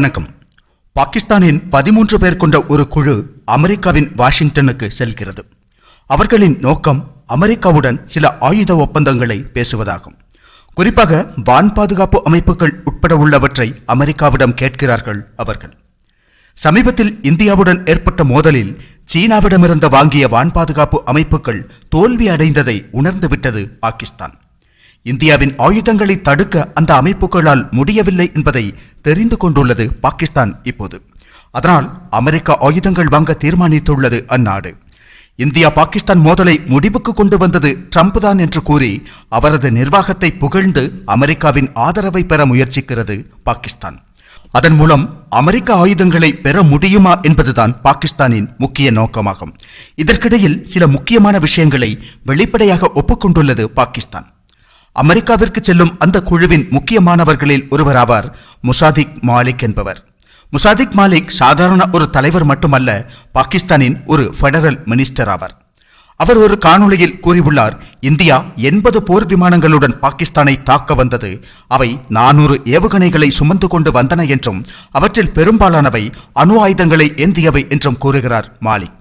வணக்கம். பாகிஸ்தானின் பதிமூன்று பேர் கொண்ட ஒரு குழு அமெரிக்காவின் வாஷிங்டனுக்கு செல்கிறது. அவர்களின் நோக்கம் அமெரிக்காவுடன் சில ஆயுத ஒப்பந்தங்களை பேசுவதாகும். குறிப்பாக வான் பாதுகாப்பு அமைப்புகள் உட்பட உள்ளவற்றை அமெரிக்காவிடம் கேட்கிறார்கள் அவர்கள். சமீபத்தில் இந்தியாவுடன் ஏற்பட்ட மோதலில் சீனாவிடமிருந்து வாங்கிய வான் பாதுகாப்பு அமைப்புகள் தோல்வி அடைந்ததை உணர்ந்துவிட்டது பாகிஸ்தான். இந்தியாவின் ஆயுதங்களை தடுக்க அந்த அமைப்புகளால் முடியவில்லை என்பதை தெரிந்து கொண்டுள்ளது பாகிஸ்தான் இப்போது. அதனால் அமெரிக்கா ஆயுதங்கள் வாங்க தீர்மானித்துள்ளது அந்நாடு. இந்தியா பாகிஸ்தான் மோதலை முடிவுக்கு கொண்டு வந்தது ட்ரம்ப் தான் என்று கூறி அவரது நிர்வாகத்தை புகழ்ந்து அமெரிக்காவின் ஆதரவை பெற முயற்சிக்கிறது பாகிஸ்தான். அதன் மூலம் அமெரிக்க ஆயுதங்களை பெற முடியுமா என்பதுதான் பாகிஸ்தானின் முக்கிய நோக்கமாகும். இதற்கிடையில் சில முக்கியமான விஷயங்களை வெளிப்படையாக ஒப்புக்கொண்டுள்ளது பாகிஸ்தான். அமெரிக்காவிற்கு செல்லும் அந்த குழுவின் முக்கியமானவர்களில் ஒருவராவார் முசாதிக் மாலிக் என்பவர். முசாதிக் மாலிக் சாதாரண ஒரு தலைவர் மட்டுமல்ல பாகிஸ்தானின் ஒரு ஃபெடரல் மினிஸ்டர் ஆவார். அவர் ஒரு காணொளியில் கூறியுள்ளார் இந்தியா எண்பது போர் விமானங்களுடன் பாகிஸ்தானை தாக்க வந்தது. அவை நானூறு ஏவுகணைகளை சுமந்து கொண்டு வந்தன என்றும் அவற்றில் பெரும்பாலானவை அணு ஆயுதங்களை ஏந்தியவை என்றும் கூறுகிறார் மாலிக்.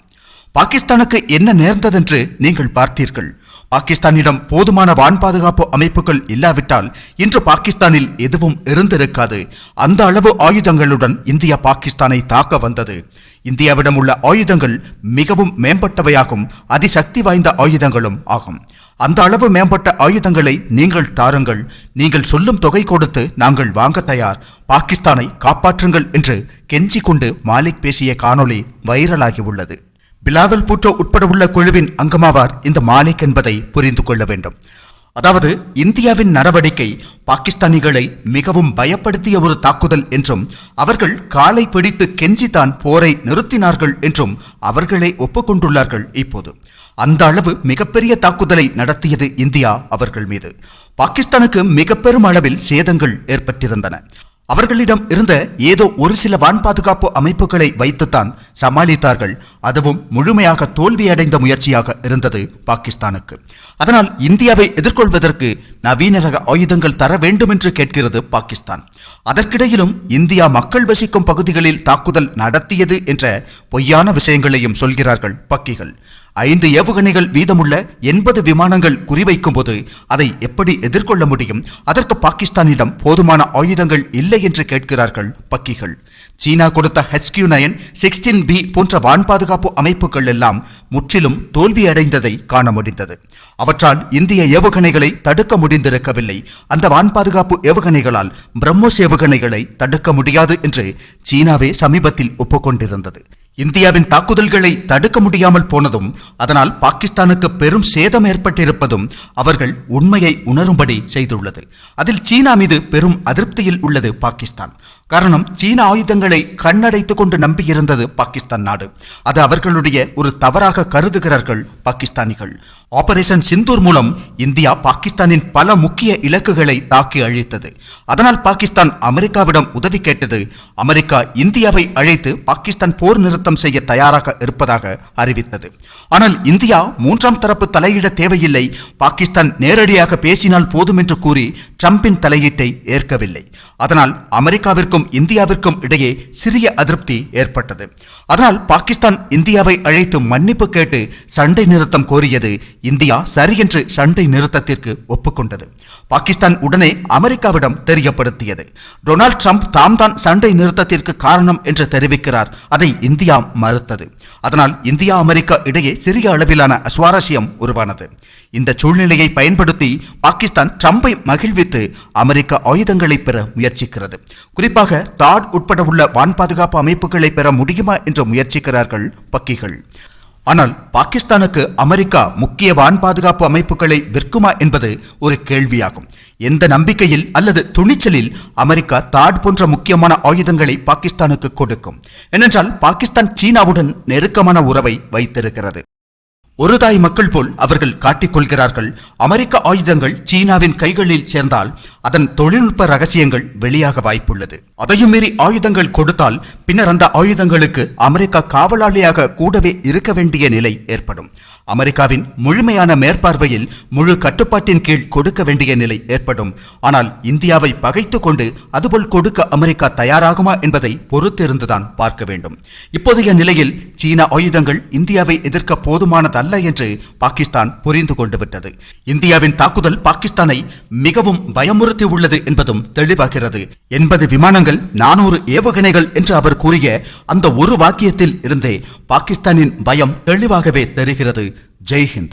பாகிஸ்தானுக்கு என்ன நேர்ந்ததென்று நீங்கள் பார்த்தீர்கள். பாகிஸ்தானிடம் போதுமான வான் பாதுகாப்பு அமைப்புகள் இல்லாவிட்டால் இன்று பாகிஸ்தானில் எதுவும் இருந்திருக்காது. அந்த அளவு ஆயுதங்களுடன் இந்தியா பாகிஸ்தானை தாக்க வந்தது. இந்தியாவிடம் உள்ள ஆயுதங்கள் மிகவும் மேம்பட்டவையாகும். அதிசக்தி வாய்ந்த ஆயுதங்களும் ஆகும். அந்த அளவு மேம்பட்ட ஆயுதங்களை நீங்கள் தாருங்கள். நீங்கள் சொல்லும் தொகை கொடுத்து நாங்கள் வாங்க தயார். பாகிஸ்தானை காப்பாற்றுங்கள் என்று கெஞ்சி கொண்டு மாலிக் பேசிய காணொளி வைரலாகி உள்ளது பிலாவல் பூட்டோ உட்பட உள்ள குழுவின் அங்கமாவார் இந்த மாலிக் என்பதை புரிந்து கொள்ள வேண்டும். அதாவது இந்தியாவின் நடவடிக்கை பாகிஸ்தானிகளை மிகவும் பயப்படுத்திய ஒரு தாக்குதல் என்றும் அவர்கள் காலை பிடித்து கெஞ்சித்தான் போரை நிறுத்தினார்கள் என்றும் அவர்களே ஒப்புக்கொண்டுள்ளார்கள் இப்போது. அந்த அளவு மிகப்பெரிய தாக்குதலை நடத்தியது இந்தியா அவர்கள் மீது. பாகிஸ்தானுக்கு மிக பெரும் அளவில் சேதங்கள் ஏற்பட்டிருந்தன. அவர்களிடம் இருந்த ஏதோ ஒரு சில வான் பாதுகாப்பு அமைப்புகளை வைத்துத்தான் சமாளித்தார்கள். அதுவும் முழுமையாக தோல்வியடைந்த முயற்சியாக இருந்தது பாகிஸ்தானுக்கு. அதனால் இந்தியாவை எதிர்கொள்வதற்கு நவீன ரக ஆயுதங்கள் தர வேண்டும் என்று கேட்கிறது பாகிஸ்தான். அதற்கிடையிலும் இந்தியா மக்கள் வசிக்கும் பகுதிகளில் தாக்குதல் நடத்தியது என்ற பொய்யான விஷயங்களையும் சொல்கிறார்கள் பக்கிகள். ஐந்து ஏவுகணைகள் வீதமுள்ள எண்பது விமானங்கள் குறிவைக்கும் போது அதை எப்படி எதிர்கொள்ள முடியும்? அதற்கு பாகிஸ்தானிடம் போதுமான ஆயுதங்கள் இல்லை என்று கேட்கிறார்கள் பக்கிகள் சீனா கொடுத்த ஹெச்கியூ நயன் சிக்ஸ்டீன் பி போன்ற வான் பாதுகாப்பு அமைப்புகள் எல்லாம் முற்றிலும் தோல்வியடைந்ததை காண முடிந்தது. அவற்றால் இந்திய ஏவுகணைகளை தடுக்க முடிந்திருக்கவில்லை. அந்த வான் பாதுகாப்பு ஏவுகணைகளால் பிரம்மோஸ் ஏவுகணைகளை தடுக்க முடியாது என்று சீனாவே சமீபத்தில் ஒப்புக்கொண்டிருந்தது. இந்தியாவின் தாக்குதல்களை தடுக்க முடியாமல் போனதும் அதனால் பாகிஸ்தானுக்கு பெரும் சேதம் ஏற்பட்டிருப்பதும் அவர்கள் உண்மையை உணரும்படி செய்துள்ளது. அதில் சீனா மீது பெரும் அதிருப்தியில் உள்ளது பாகிஸ்தான். காரணம் சீன ஆயுதங்களை கண்ணடைத்துக் கொண்டு நம்பியிருந்தது பாகிஸ்தான் நாடு. அது அவர்களுடைய ஒரு தவறாக கருதுகிறார்கள் பாகிஸ்தானிகள். ஆபரேஷன் சிந்தூர் மூலம் இந்தியா பாகிஸ்தானின் பல முக்கிய இலக்குகளை தாக்கி அழித்தது. அதனால் பாகிஸ்தான் அமெரிக்காவிடம் உதவி கேட்டது. அமெரிக்கா இந்தியாவை அழைத்து பாகிஸ்தான் போர் நிறுத்தம் செய்ய தயாராக இருப்பதாக அறிவித்தது. ஆனால் இந்தியா மூன்றாம் தரப்பு தலையிட தேவையில்லை. பாகிஸ்தான் நேரடியாக பேசினால் போதும் என்று கூறி ட்ரம்பின் தலையீட்டை ஏற்கவில்லை. அதனால் அமெரிக்காவிற்கும் இந்தியாவிற்கும் இடையே சிறிய அதிருப்தி ஏற்பட்டது. அதனால் பாகிஸ்தான் இந்தியாவை அழைத்து மன்னிப்பு கேட்டு சண்டை நிறுத்தம் கோரியது இந்தியா சரியென்று சண்டை நிறுத்தத்திற்கு ஒப்புக்கொண்டது. பாகிஸ்தான் உடனே அமெரிக்காவிடம் தெரியப்படுத்தியது. டொனால்ட் ட்ரம்ப் தாம் தான் சண்டை நிறுத்தத்திற்கு காரணம் என்று தெரிவிக்கிறார். அதை இந்தியா மறுத்தது. அதனால் இந்தியா அமெரிக்கா இடையே சிறிய அளவிலான சுவாரஸ்யம் உருவானது. இந்த சூழ்நிலையை பயன்படுத்தி பாகிஸ்தான் ட்ரம்பை மகிழ்வித்து அமெரிக்க ஆயுதங்களை பெற முயற்சிக்கிறது. குறிப்பாக தாட் உட்பட உள்ள வான் பாதுகாப்பு அமைப்புகளை பெற முடியுமா என்று முயற்சிக்கிறார்கள் பக்கிகள் ஆனால் பாகிஸ்தானுக்கு அமெரிக்கா முக்கிய வான் பாதுகாப்பு அமைப்புகளை விற்குமா என்பது ஒரு கேள்வியாகும். எந்த நம்பிக்கையில் அல்லது துணிச்சலில் அமெரிக்கா தாட் போன்ற முக்கியமான ஆயுதங்களை பாகிஸ்தானுக்கு கொடுக்கும்? ஏனென்றால் பாகிஸ்தான் சீனாவுடன் நெருக்கமான உறவை வைத்திருக்கிறது. ஒரு தாய் மக்கள் போல் அவர்கள் காட்டிக்கொள்கிறார்கள் அமெரிக்க ஆயுதங்கள் சீனாவின் கைகளில் சேர்ந்தால் அதன் தொழில்நுட்ப ரகசியங்கள் வெளியாக வாய்ப்புள்ளது. அதையும் மீறி ஆயுதங்கள் கொடுத்தால் பின்னர் அந்த ஆயுதங்களுக்கு அமெரிக்கா காவலாளியாக கூடவே இருக்க வேண்டிய நிலை ஏற்படும். அமெரிக்காவின் முழுமையான மேற்பார்வையில் முழு கட்டுப்பாட்டின் கீழ் கொடுக்க வேண்டிய நிலை ஏற்படும். ஆனால் இந்தியாவை பகைத்து கொண்டு அதுபோல் கொடுக்க அமெரிக்கா தயாராகுமா என்பதை பொறுத்திருந்துதான் பார்க்க வேண்டும். இப்போதைய நிலையில் சீன ஆயுதங்கள் இந்தியாவை எதிர்க்க போதுமானதல்ல என்று பாகிஸ்தான் புரிந்து கொண்டு விட்டது. இந்தியாவின் தாக்குதல் பாகிஸ்தானை மிகவும் பயமுறுத்தி உள்ளது என்பதும் தெளிவாகிறது. எண்பது விமானங்கள் நானூறு ஏவுகணைகள் என்று அவர் கூறிய அந்த ஒரு வாக்கியத்தில் இருந்தே பாகிஸ்தானின் பயம் தெளிவாகவே தெரிகிறது. ஜெய் ஹிந்த்